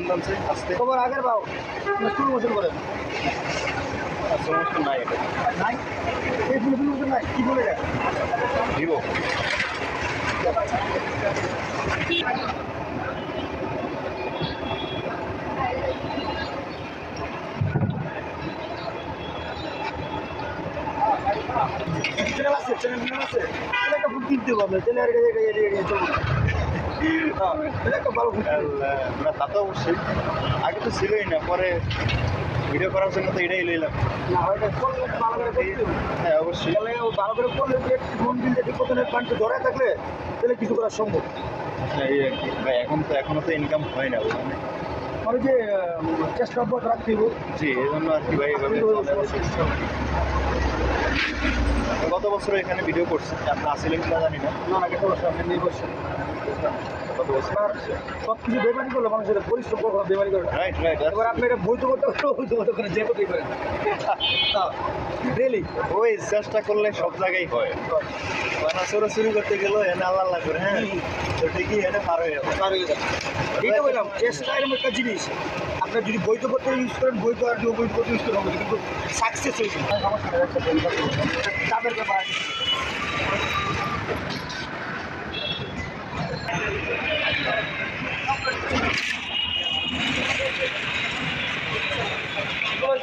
ঘুরান দামছে আসতে খবর আগের পাও স্কুল মোশন করেন সমস্ত নাই এটা নাই এই ফুল ফুল মোশন নাই কি বলে ভিভো চ্যানেল আছে চ্যানেল আছে একটা ফুল কিনতে হবে চ্যানেল না তা তো অবশ্যই। আগে তো ছিলই না পরে ভিডিও করার জন্য তো এটাই লইলাম। হ্যাঁ অবশ্যই। ভালো করে করলে ফোন দিন যদি প্রথমে পানিতে ধরে থাকলে তাহলে কিছু করা সম্ভব হ্যাঁ, ভাই এখন তো এখনও তো ইনকাম হয় না মানে যে চেষ্টা অব্যাহত রাখতে হবে। জি এই জন্য আর কি ভাই এভাবে গত বছর এখানে ভিডিও করছি আপনি আসিলেন কিনা জানি না। না না বছর আপনি নির্ভরশীল গত সব কিছু বেমানি করলে মানুষের পরিশ্রম বেমানি রাইট রাইট এবার আপনি এটা বৈধ করতে পারলে বৈধ করতে করেন যে কোথায় করেন রিয়েলি ওই চেষ্টা করলে সব জায়গায় হয়। মানে করতে এনে আল্লাহ আল্লাহ করে হ্যাঁ? তো ঠিকই এনে পার হয়ে যাবে। পার হয়ে যাবে। বললাম চেষ্টা এরকম একটা জিনিস। আপনার যদি বৈধ করতে ইউজ করেন বৈধ আর করতে ইউজ করেন হবে কিন্তু সাকসেস হয়েছে। তাদের ব্যাপার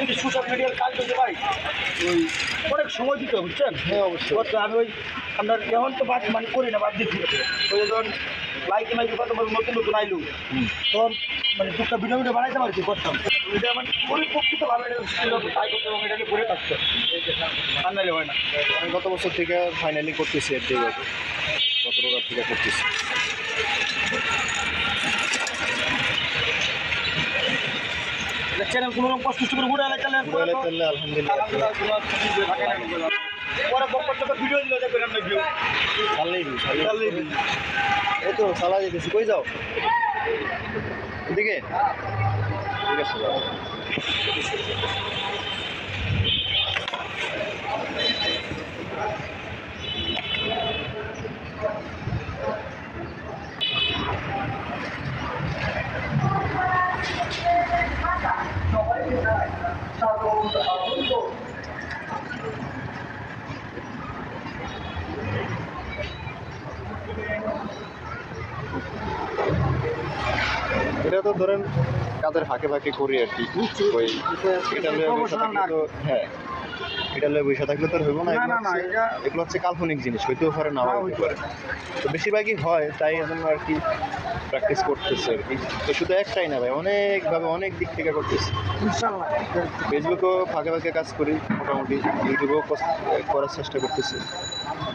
যদি সোশ্যাল মিডিয়ার কাজ করতে পারি ওই অনেক সময় দিতে বুঝছেন? হ্যাঁ অবশ্যই। আমি ওই আপনার এখন তো বাদ মানে করি না বাদ দিচ্ছি ওই যখন লাইকে মাইকে কত বড় নতুন নতুন আইলু তখন মানে টুকটা ভিডিও ভিডিও বানাইতে পারছি করতাম। এটা মানে পরিপক্ষিত ভাবে ট্রাই করতে এবং এটাকে করে থাকতে। নাহলে হয় না। আমি গত বছর থেকে ফাইনালি করতেছি এর থেকে গত রোগার থেকে করতেছি। চ্যানেল কোনো রকম কষ্ট করে ঘুরে এলে ঘুরে তাহলে আলহামদুলিল্লাহ। পরে থেকে ভিডিও দিলে দেখবেন আমরা ভিউ দিই। এই তো চালা যেতেছি কই যাও? এদিকে। ঠিক আছে এটা তো ধরেন কাদের ফাঁকে ফাঁকে করি আর কি। ওই এটা হ্যাঁ। এটা লয়ে বসে থাকলে তো হইব না না, এগুলো হচ্ছে- এটা- এগুলো হচ্ছে কাল্পনিক জিনিস হইতেও পারে না হইতে পারে। তো বেশিরভাগই হয় তাই এজন্য আর কি প্র্যাকটিস করতেছে আর কি। তো শুধু একটাই না ভাই অনেকভাবে অনেক দিক থেকে করতেছে। ফেসবুকেও ফাঁকে ফাঁকে কাজ করি মোটামুটি ইউটিউবেও করার চেষ্টা করতেছি।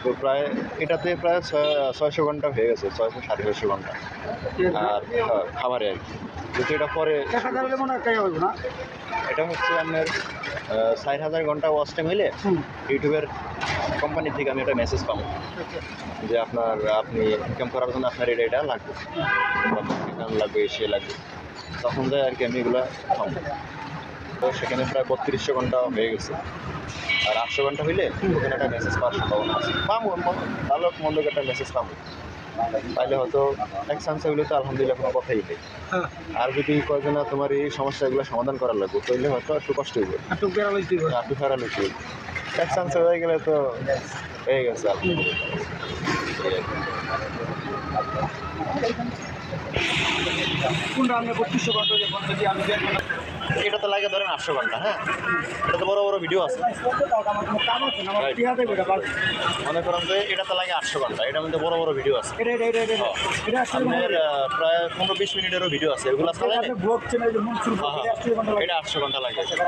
তো প্রায় এটাতে প্রায় ছয়- ছয়শো ঘণ্টা হয়ে গেছে ছয়শো সাড়ে ছয়শো ঘণ্টা। আর হ্যাঁ, খাবারে আর কি। কিন্তু এটা পরে এটা হচ্ছে আপনার ষাট হাজার ঘণ্টা ওয়াচ টাইম হইলে ইউটিউবের কোম্পানি থেকে আমি একটা মেসেজ পাবো। যে আপনার আপনি ইনকাম করার জন্য আপনার এটা এটা লাগবে। ইনকাম লাগবে সে লাগবে। তখন যায় আর কি আমি এগুলো পাবো। তো সেখানে প্রায় বত্রিশশো ঘণ্টা হয়ে গেছে। আর আটশো ঘণ্টা হইলে ওখানে একটা মেসেজ পাওয়ার সম্ভাবনা আছে। পাবো ভালো মন্দ একটা মেসেজ পাবো। তাইলে হয়তো এক চান্সে হইলে তো আলহামদুলিল্লাহ কোনো কথাই নেই। হ্যাঁ। আর যদি কয় না তোমার এই সমস্যাগুলো সমাধান করার লাগবে তাহলে হয়তো একটু কষ্ট হইবে। একটু ফেরা লুচি এক চান্স হয়ে গেলে তো হয়ে গেছে। কোনটা আপনি বত্রিশশো ঘণ্টা যে ঘণ্টা দিয়ে আমি দেখব না এটা তো লাগে ধরেন আটশো ঘণ্টা হ্যাঁ? এটা তো বড় বড় ভিডিও আছে। এটা মনে করেন যে এটা তো লাগে আটশো ঘণ্টা এটার মধ্যে বড় বড় ভিডিও আছে। এটা এটা এটা এটা এটা। এটা আসলে আপনার প্রায় পনেরো বিশ মিনিটেরও ভিডিও আছে। এগুলো হ্যাঁ, এটা আসলে ঘণ্টা লাগে। এটা আটশো ঘণ্টা লাগে এটা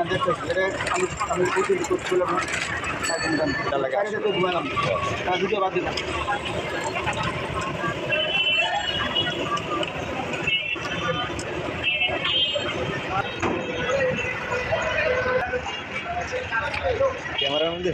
এটা লাগে